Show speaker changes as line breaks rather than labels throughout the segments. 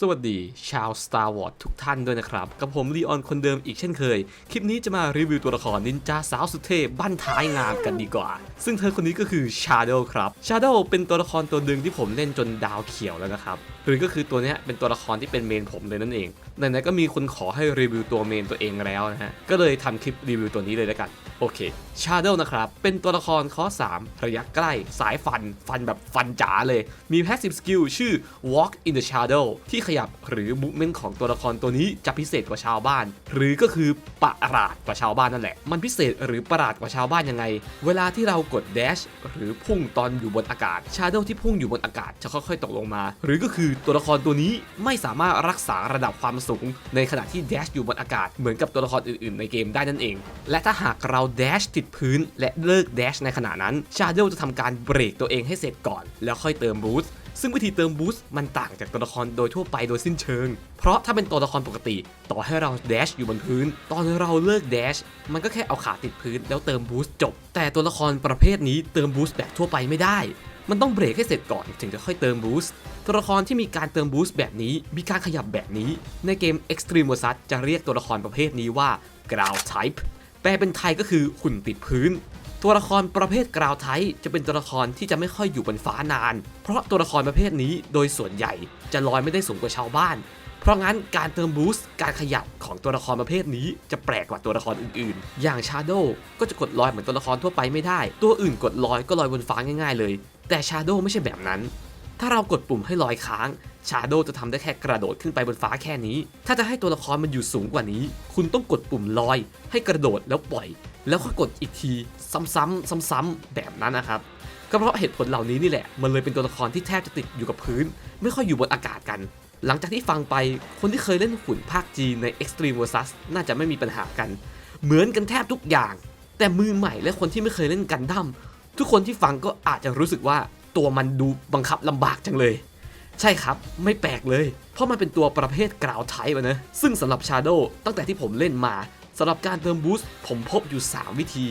สวัสดีชาว Star Wars ทุกท่านด้วยนะครับ กับผมลีออนคนเดิมอีกเช่นเคย คลิปนี้จะมารีวิวตัวละครนินจาสาวสุดเท่บั้นท้ายงามกันดีกว่า ซึ่งเธอคนนี้ก็คือ Shadow ครับ Shadow เป็นตัวละครตัวหนึ่งที่ผมเล่นจนดาวเขียวแล้วนะครับ หรือก็คือตัวนี้เป็นตัวละครที่เป็นเมนผมเลยนั่นเองไหนๆก็มีคนขอให้รีวิวตัวเมนตัวเองแล้วนะฮะก็เลยทำคลิปรีวิวตัวนี้เลยแล้วกัน โอเค Shadow นะครับ เป็นตัวละครคอ3 ระยะใกล้ สายฟัน ฟันแบบฟันจ๋าเลย มี passive skill ชื่อ Walk in the Shadow ที่ขยับหรือ movement ของตัวละครตัวนี้จะพิเศษกว่าชาวบ้าน หรือก็คือประหลาดกว่าชาวบ้านนั่นแหละ มันพิเศษหรือประหลาดกว่าชาวบ้านยังไง เวลาที่เรากด dash หรือพุ่งตอนอยู่บนอากาศ Shadow ที่พุ่งอยู่บนอากาศจะค่อยๆตกลงมา หรือก็คือตัวละครตัวนี้ไม่สามารถรักษาระดับความสูง ในขณะที่ dash อยู่บนอากาศเหมือนกับตัวละครอื่นๆ ในเกมได้นั่นเอง และถ้าหากเรา dash ติดพื้นและเลิก dash ในขณะนั้น Shadow จะทำการเบรกตัวเองให้เสร็จก่อน แล้วค่อยเติม boost ซึ่งวิธีเติม boost มันต่างจากตัวละครโดยทั่วไปโดยสิ้นเชิง เพราะถ้าเป็นตัวละครปกติ ต่อให้เรา dash อยู่บนพื้น ตอนเราเลิก dash มันก็แค่เอาขาติดพื้นแล้วเติม boost จบ แต่ตัวละครประเภทนี้เติม boost แบบทั่วไปไม่ได้ มันต้องเบรกให้เสร็จก่อนถึงจะค่อยเติม boost ตัวละครที่มีการเติม boost แบบนี้ มีการขยับแบบนี้ ในเกม Extreme Versus จะเรียกตัวละครประเภทนี้ว่า ground type ลเป็นไทยก็คือหุ่นติดพื้น ตัวละครประเภทกราวไทจะเป็นตัวละครที่จะไม่ค่อยอยู่บนฟ้านาน เพราะตัวละครประเภทนี้โดยส่วนใหญ่จะลอยไม่ได้สูงกว่าชาวบ้าน เพราะงั้นการเติมบูสต์การขยับของตัวละครประเภทนี้จะแปลกกว่าตัวละครอื่นๆ อย่างชาโดก็จะกดลอยเหมือนตัวละครทั่วไปไม่ได้ ตัวอื่นกดลอยก็ลอยบนฟ้าง่าย ๆ เลย แต่ชาโดไม่ใช่แบบนั้น ถ้าเรากดปุ่มให้ลอยค้างชาโดจะทำได้แค่กระโดดขึ้นไปบนฟ้าแค่นี้ ถ้าจะให้ตัวละครมันอยู่สูงกว่านี้ คุณต้องกดปุ่มลอย ให้กระโดดแล้วปล่อย แล้วค่อยกดอีกทีซ้ำๆซ้ำๆแบบนั้นนะครับก็เพราะเหตุผลเหล่านี้นี่แหละ มันเลยเป็นตัวละครที่แทบจะติดอยู่กับพื้น ไม่ค่อยอยู่บนอากาศกัน หลังจากที่ฟังไป คนที่เคยเล่นหุ่นภาคจีนใน Extreme Versus น่าจะไม่มีปัญหากัน เหมือนกันแทบทุกอย่าง แต่มือใหม่และคนที่ไม่เคยเล่นกันดั้มทุกคนที่ฟังก็อาจจะรู้สึกว่า ตัวมันดูบังคับลำบากจังเลย ใช่ครับไม่แปลกเลย เพราะมันเป็นตัวประเภทกราวไทป์นะซึ่งสำหรับ Shadow ตั้งแต่ที่ผมเล่นมาสำหรับการเติมบูสต์ผมพบอยู่ 3 วิธี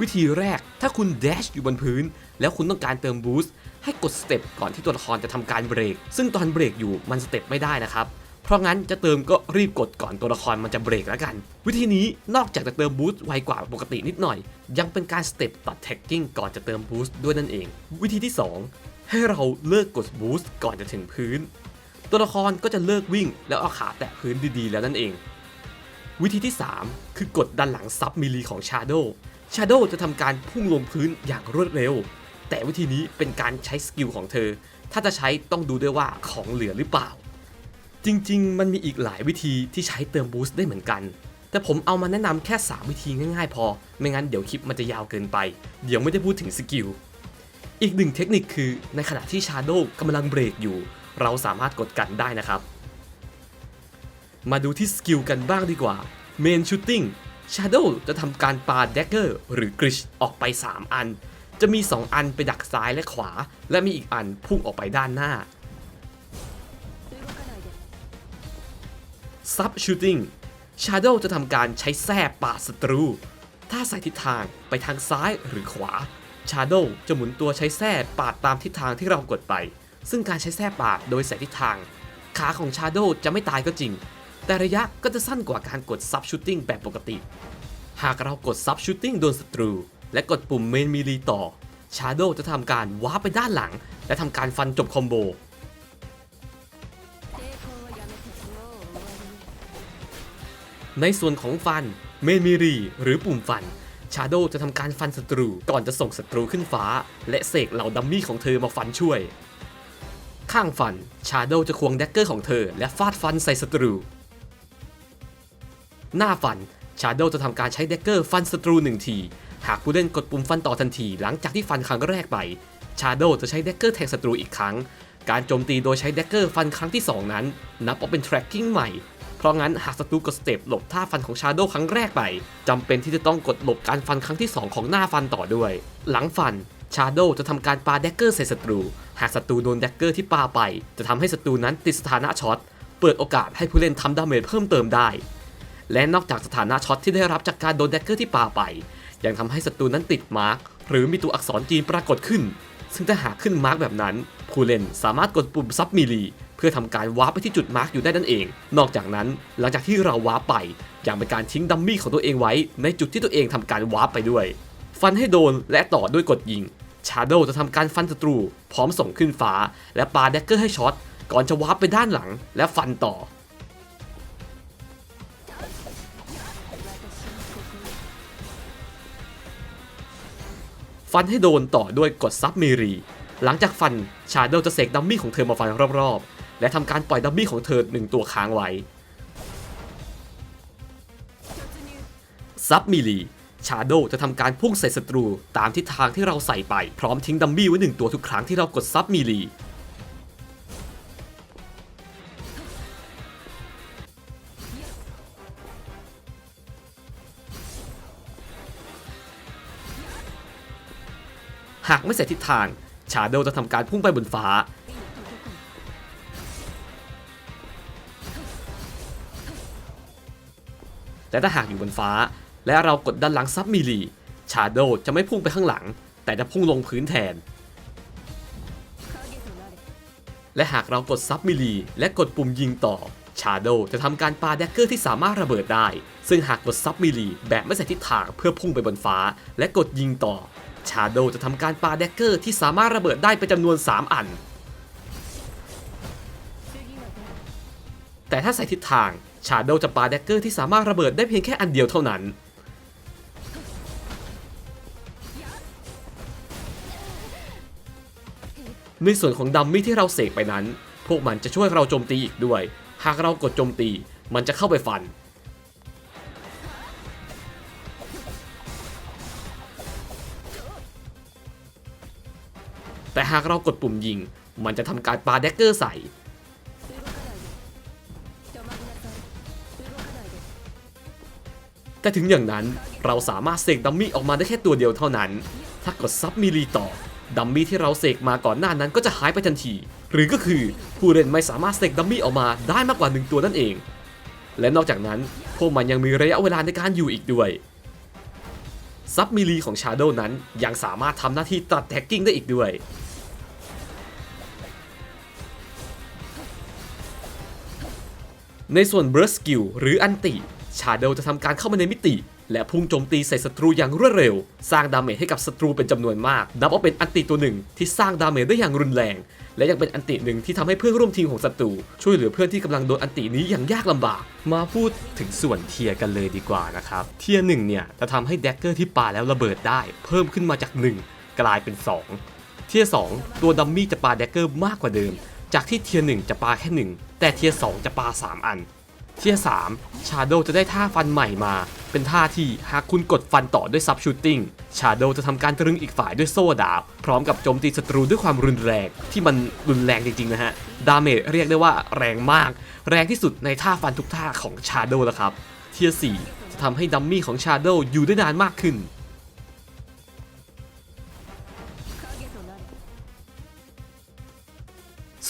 วิธีแรกถ้าคุณเดชอยู่บนพื้น แล้วคุณต้องการเติมบูสต์ให้กดสเต็ปก่อนที่ตัวละครจะทำการเบรก ซึ่งตอนเบรกอยู่มันสเต็ปไม่ได้นะครับ เพราะงั้นจะเติมก็รีบกดก่อนตัวละครมันจะเบรกแล้วกัน วิธีนี้นอกจากจะเติมบูสต์ไวกว่าปกตินิดหน่อย ยังเป็นการสเต็ปตัดแท็กกิ้งก่อนจะเติมบูสต์ด้วยนั่นเอง วิธีที่ 2 ให้เราเลิกกดบูสต์ก่อนจะถึงพื้น ตัวละครก็จะเลิกวิ่ง แล้วเอาขาแตะพื้นดีๆ แล้วนั่นเอง วิธีที่ 3 คือกดด้านหลังซับมิลีของ Shadow Shadow จะทำการพุ่งลงพื้นอย่างรวดเร็ว แต่วิธีนี้เป็นการใช้สกิลของเธอ ถ้าจะใช้ต้องดูด้วยว่าของเหลือหรือเปล่า จริง ๆ มันมีอีกหลายวิธีที่ใช้เติมบูสต์ได้เหมือนกัน แต่ผมเอามาแนะนำแค่ 3 วิธีง่าย ๆ พอ ไม่งั้นเดี๋ยวคลิปมันจะยาวเกินไป เดี๋ยวไม่ได้พูดถึงสกิล อีกหนึ่งเทคนิคคือในขณะที่ Shadow กำลังเบรกอยู่ เราสามารถกดกันได้นะครับ มาดูที่สกิลกันบ้างดีกว่า Main Shooting Shadow จะทำการปา Dagger หรือ Grish ออกไป 3 อัน จะมี 2 อันไปดักซ้ายและขวา และมีอีกอันพุ่งออกไปด้านหน้า Sub Shooting Shadow จะทำการใช้แส้ปาดศัตรู ถ้าใส่ทิศทางไปทางซ้ายหรือขวา Shadow จะหมุนตัวใช้แส้ปาดตามทิศทางที่เรากดไป ซึ่งการใช้แส้ปาดโดยใส่ทิศทาง ขาของ Shadow จะไม่ตายก็จริง แต่ระยะก็จะสั้นกว่าการกด Sub Shooting แบบปกติ หากเรากด Sub Shooting โดนศัตรู และกดปุ่ม Main Melee ต่อ Shadow จะทำการว้าร์ปไปด้านหลัง และทำการฟันจบคอมโบ ในส่วนของฟันเมนมิรีหรือปุ่มฟันชาโดจะทำการฟันศัตรูก่อนจะส่งศัตรูขึ้นฟ้า และเสกเหล่าดัมมี่ของเธอมาฟันช่วย ข้างฟันชาโดจะควงแดกเกอร์ของเธอ และฟาดฟันใส่ศัตรู หน้าฟันชาโดจะทำการใช้แดกเกอร์ฟันศัตรูหนึ่งที หากผู้เล่นกดปุ่มฟันต่อทันที หลังจากที่ฟันครั้งแรกไปชาโดจะใช้แดกเกอร์แทงศัตรูอีกครั้ง การโจมตีโดยใช้แดกเกอร์ฟันครั้งที่สองนั้น นับว่าเป็น tracking ใหม่ เพราะงั้นหากศัตรูกดสเต็ปหลบท่าฟันของชาโดครั้งแรกไปจำเป็นที่จะต้องกดหลบการฟันครั้งที่ 2 ของหน้าฟันต่อด้วย หลังฟันชาโดจะทำการปาแดกเกอร์ใส่ศัตรู หากศัตรูโดนแดกเกอร์ที่ปาไป จะทำให้ศัตรูนั้นติดสถานะช็อตเปิดโอกาสให้ผู้เล่นทำดาเมจเพิ่มเติมได้ และนอกจากสถานะช็อตที่ได้รับจากการโดนแดกเกอร์ที่ปาไป ยังทำให้ศัตรูนั้นติดมาร์กหรือมีตัวอักษรจีนปรากฏขึ้น ซึ่งถ้าหากขึ้นมาร์กแบบนั้น ผู้เล่นสามารถกดปุ่มซับมิลี เพื่อทำการวาร์ปไปที่จุดมาร์กอยู่ได้นั่นเอง นอกจากนั้นหลังจากที่เราวาร์ปไปยังเป็นการทิ้งดัมมี่ของตัวเองไว้ ในจุดที่ตัวเองทำการวาร์ปไปด้วย ฟันให้โดนและต่อด้วยกดยิงชาโดจะทำการฟันศัตรู พร้อมส่งขึ้นฟ้า และปาแดกเกอร์ให้ช็อตก่อนจะวาร์ปไปด้านหลังและฟันต่อฟันให้โดนต่อด้วยกดซับเมรี หลังจากฟันชาโดจะเสกดัมมี่ของเธอมาฟันรอบ และทำการปล่อยดัมมี่ของเธอหนึ่งตัวค้างไว้ซับมิลีชาโดจะทำการพุ่งใส่ศัตรูตามทิศทางที่เราใส่ไป พร้อมทิ้งดัมมี่ไว้หนึ่งตัวทุกครั้งที่เรากดซับมิลีหากไม่เสร็จทิศทาง ชาโดจะทำการพุ่งไปบนฟ้า แต่ถ้าหากอยู่บนฟ้า และเรากดด้านหลังซับมิลีชาโดจะไม่พุ่งไปข้างหลัง แต่จะพุ่งลงพื้นแทน และหากเรากดซับมิลีและกดปุ่มยิงต่อชาโดจะทำการปาแดกเกอร์ที่สามารถระเบิดได้ ซึ่งหากกดซับมิลีแบบไม่ใส่ทิศทางเพื่อพุ่งไปบนฟ้า และกดยิงต่อ ชาโดจะทำการปาแดกเกอร์ที่สามารถระเบิดได้เป็นจำนวน 3 อัน แต่ถ้าใส่ทิศทาง ชาโดจะปาแดกเกอร์ที่สามารถระเบิดได้เพียงแค่อันเดียวเท่านั้น ในส่วนของดัมมี่ที่เราเสกไปนั้น พวกมันจะช่วยเราโจมตีอีกด้วย หากเรากดโจมตีมันจะเข้าไปฟัน แต่หากเรากดปุ่มยิง มันจะทำการปาแดกเกอร์ใส่ แต่ถึงอย่างนั้นเราสามารถเสกดัมมี่ออกมาได้แค่ตัวเดียวเท่านั้น ถ้ากดซับมิลีต่อ ดัมมี่ที่เราเสกมาก่อนหน้านั้นก็จะหายไปทันที หรือก็คือผู้เล่นไม่สามารถเสกดัมมี่ออกมาได้มากกว่าหนึ่งตัวนั่นเอง และนอกจากนั้นพวกมันยังมีระยะเวลาในการอยู่อีกด้วยซับมิลีของชาโดนั้นยังสามารถทำหน้าที่ตัดแท็กกิ้งได้อีกด้วยในส่วน Burst Skill หรืออันติ ชาโดลจะทำการเข้ามาในมิติ และพุ่งโจมตีใส่ศัตรูอย่างรวดเร็ว สร้างดาเมจให้กับศัตรูเป็นจำนวนมาก นับว่าเป็นอันติตัวหนึ่งที่สร้างดาเมจได้อย่างรุนแรง และยังเป็นอันติหนึ่งที่ทำให้เพื่อนร่วมทีมของศัตรูช่วยเหลือเพื่อนที่กำลังโดนอันตินี้อย่างยากลำบาก มาพูดถึงส่วนเทียกันเลยดีกว่านะครับ เทียหนึ่งเนี่ยจะทำให้แดกเกอร์ที่ปาแล้วระเบิดได้ เพิ่มขึ้นมาจาก 1 กลายเป็น 2 เทียร์สตัวดัมมี่จะปาแดกเกอร์มากกว่าเดิม จากที่เทียหนึ่งจะปาแค่หนึ่งแต่เทียร์สจะปาสามอัน ทียร์สามชาโดจะได้ท่าฟันใหม่มา เป็นท่าที่หากคุณกดฟันต่อด้วยซับชูตติ้งชาโดจะทำการตรึงอีกฝ่ายด้วยโซ่ดาบพร้อมกับโจมตีศัตรูด้วยความรุนแรง ที่มันรุนแรงจริงๆนะฮะ ดาเมจเรียกได้ว่าแรงมาก แรงที่สุดในท่าฟันทุกท่าของชาโดแล้วครับ เทียร์สี่จะทำให้ดัมมี่ของชาโดอยู่ได้นานมากขึ้น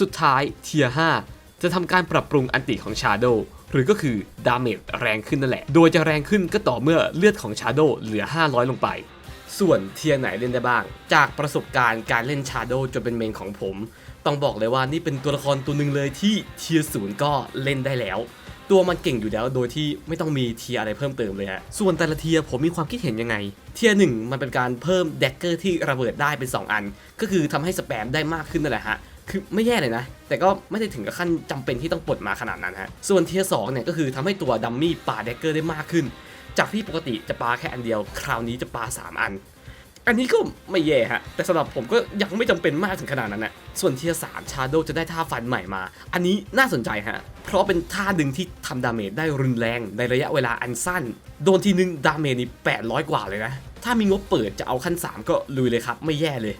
สุดท้ายเทียร์5จะทำการปรับปรุงอันติของ Shadow หรือก็คือดาเมจแรงขึ้นนั่นแหละ โดยจะแรงขึ้นก็ต่อเมื่อเลือดของ Shadow เหลือ 500 ลงไป ส่วนเทียร์ไหนเล่นได้บ้าง จากประสบการณ์การเล่น Shadow จนเป็นเมนของผม ต้องบอกเลยว่านี่เป็นตัวละครตัวหนึ่งเลยที่เทียร์ศูนย์ก็เล่นได้แล้วตัวมันเก่งอยู่แล้วโดยที่ไม่ต้องมีเทียร์อะไรเพิ่มเติมเลยฮะ ส่วนแต่ละเทียร์ผมมีความคิดเห็นยังไง เทียร์หนึ่งมันเป็นการเพิ่มแดกเกอร์ที่ระเบิดได้เป็น 2 อัน ก็คือทำให้สแปมได้มากขึ้นนั่นแหละฮะ คือไม่แย่เลยนะ แต่ก็ไม่ได้ถึงกับขั้นจำเป็นที่ต้องปลดมาขนาดนั้นฮะ ส่วนเทียร์สเนี่ยก็คือทำให้ตัวดัมมี่ปาแดกเกอร์ได้มากขึ้น จากที่ปกติจะปาแค่อันเดียว คราวนี้จะปา 3 อัน อันนี้ก็ไม่แย่ฮะ แต่สำหรับผมก็ยังไม่จำเป็นมากถึงขนาดนั้นนะส่วนเทียร์สามชาโดจะได้ท่าฟันใหม่มา อันนี้น่าสนใจฮะ เพราะเป็นท่าดึงที่ทำดาเมจได้รุนแรงในระยะเวลาอันสั้น โดนทีนึงดาเมจนี่800 กว่าเลยนะ ถ้ามีงบเปิดจะเอาขั้น 3 ก็ลุยเลยครับ ไม่แย่เลย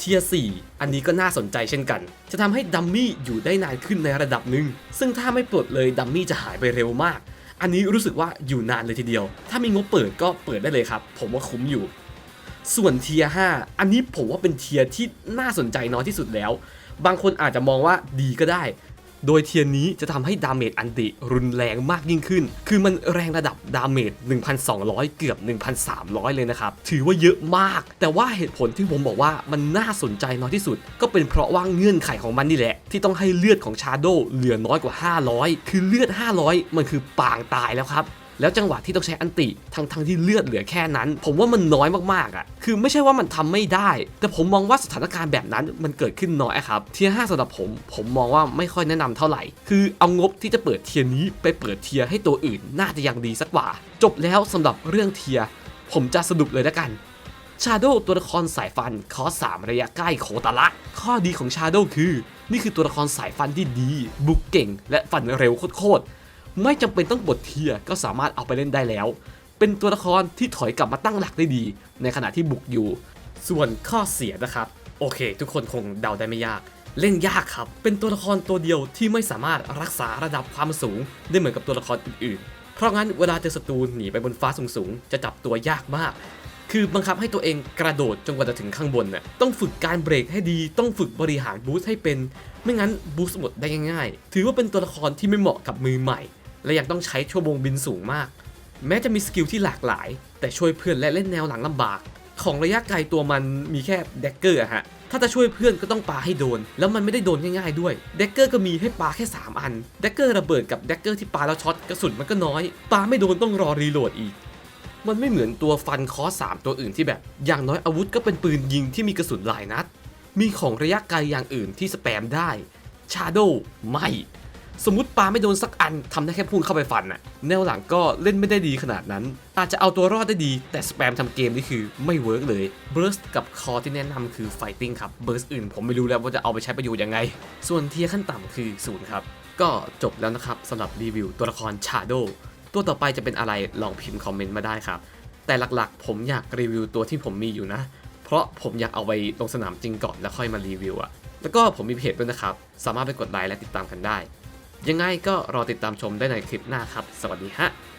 เทียร์4อันนี้ก็น่าสนใจเช่นกัน จะทำให้ดัมมี่อยู่ได้นานขึ้นในระดับหนึ่ง ซึ่งถ้าไม่ปลดเลยดัมมี่จะหายไปเร็วมาก อันนี้รู้สึกว่าอยู่นานเลยทีเดียว ถ้ามีงบเปิดก็เปิดได้เลยครับ ผมว่าคุ้มอยู่ ส่วนเทียร์5อันนี้ผมว่าเป็นเทียร์ที่น่าสนใจน้อยที่สุดแล้ว บางคนอาจจะมองว่าดีก็ได้ โดยเทียนนี้จะทำให้ดาเมจอันติรุนแรงมากยิ่งขึ้น คือมันแรงระดับดาเมจ 1,200 เกือบ 1,300 เลยนะครับ ถือว่าเยอะมาก แต่ว่าเหตุผลที่ผมบอกว่ามันน่าสนใจน้อยที่สุด ก็เป็นเพราะว่าเงื่อนไขของมันนี่แหละ ที่ต้องให้เลือดของชาโดเหลือน้อยกว่า 500 คือเลือด 500 มันคือปางตายแล้วครับ แล้วจังหวะที่ต้องใช้อันติทั้งทั้งที่เลือดเหลือแค่นั้น ผมว่ามันน้อยมากๆอะคือไม่ใช่ว่ามันทำไม่ได้ แต่ผมมองว่าสถานการณ์แบบนั้นมันเกิดขึ้นน้อยครับเทียร์ห้าสำหรับผม ผมมองว่าไม่ค่อยแนะนำเท่าไหร่ คือเอางบที่จะเปิดเทียร์นี้ไปเปิดเทียร์ให้ตัวอื่นน่าจะยังดีสักกว่า จบแล้วสำหรับเรื่องเทียร์ผมจะสรุปเลยแล้วกันชาโดตัวละครสายฟันคอสามระยะใกล้โคตรละ ข้อดีของชาโดคือ นี่คือตัวละครสายฟันที่ดี บุกเก่ง และฟันเร็วโคตร ไม่จำเป็นต้องบดเทียก็สามารถเอาไปเล่นได้แล้ว เป็นตัวละครที่ถอยกลับมาตั้งหลักได้ดี ในขณะที่บุกอยู่ ส่วนข้อเสียนะครับ โอเค ทุกคนคงเดาได้ไม่ยาก เล่นยากครับ เป็นตัวละครตัวเดียวที่ไม่สามารถรักษาระดับความสูง ได้เหมือนกับตัวละครอื่นๆ เพราะงั้นเวลาเจอศัตรูหนีไปบนฟ้าสูงๆจะจับตัวยากมากคือบังคับให้ตัวเองกระโดดจนกว่าจะถึงข้างบนน่ะต้องฝึกการเบรกให้ดี ต้องฝึกบริหารบูสต์ให้เป็น ไม่งั้นบูสต์หมดได้ง่ายๆ ถือว่าเป็นตัวละครที่ไม่เหมาะกับมือใหม่ และยังต้องใช้ชั่วโมงบินสูงมาก แม้จะมีสกิลที่หลากหลาย แต่ช่วยเพื่อนและเล่นแนวหลังลำบาก ของระยะไกลตัวมันมีแค่เด็กเกอร์อะฮะถ้าจะช่วยเพื่อนก็ต้องปาให้โดน แล้วมันไม่ได้โดนง่ายๆด้วยเด็กเกอร์ก็มีให้ปาแค่ 3 อันเด็กเกอร์ระเบิดกับเด็กเกอร์ที่ปาแล้วช็อตกระสุนมันก็น้อย ปาไม่โดนต้องรอรีโหลดอีก มันไม่เหมือนตัวฟันคอสามตัวอื่นที่แบบ อย่างน้อยอาวุธก็เป็นปืนยิงที่มีกระสุนหลายนัด มีของระยะไกลอย่างอื่นที่สแปมได้ชาโดไม่ สมมติปาไม่โดนสักอันทำได้แค่พุ่งเข้าไปฟันน่ะแนวหลังก็เล่นไม่ได้ดีขนาดนั้น อาจจะเอาตัวรอดได้ดีแต่สแปมทำเกมนี่คือไม่เวิร์กเลยเบิร์สกับคอที่แนะนำคือไฟติ้งครับเบิร์สอื่นผมไม่รู้แล้วว่าจะเอาไปใช้ประโยชน์ยังไง ส่วนเทียขั้นต่ำคือศูนย์ครับก็จบแล้วนะครับสำหรับรีวิวตัวละครชาโดตัวต่อไปจะเป็นอะไรลองพิมพ์คอมเมนต์มาได้ครับ แต่หลักๆ ผมอยากรีวิวตัวที่ผมมีอยู่นะ เพราะผมอยากเอาไปลงสนามจริงก่อนแล้วค่อยมารีวิวอะแล้วก็ผมมีเพจด้วยนะครับ สามารถไปกดไลค์และติดตามกันได้ ยังไงก็รอติดตามชมได้ในคลิปหน้าครับ สวัสดีฮะ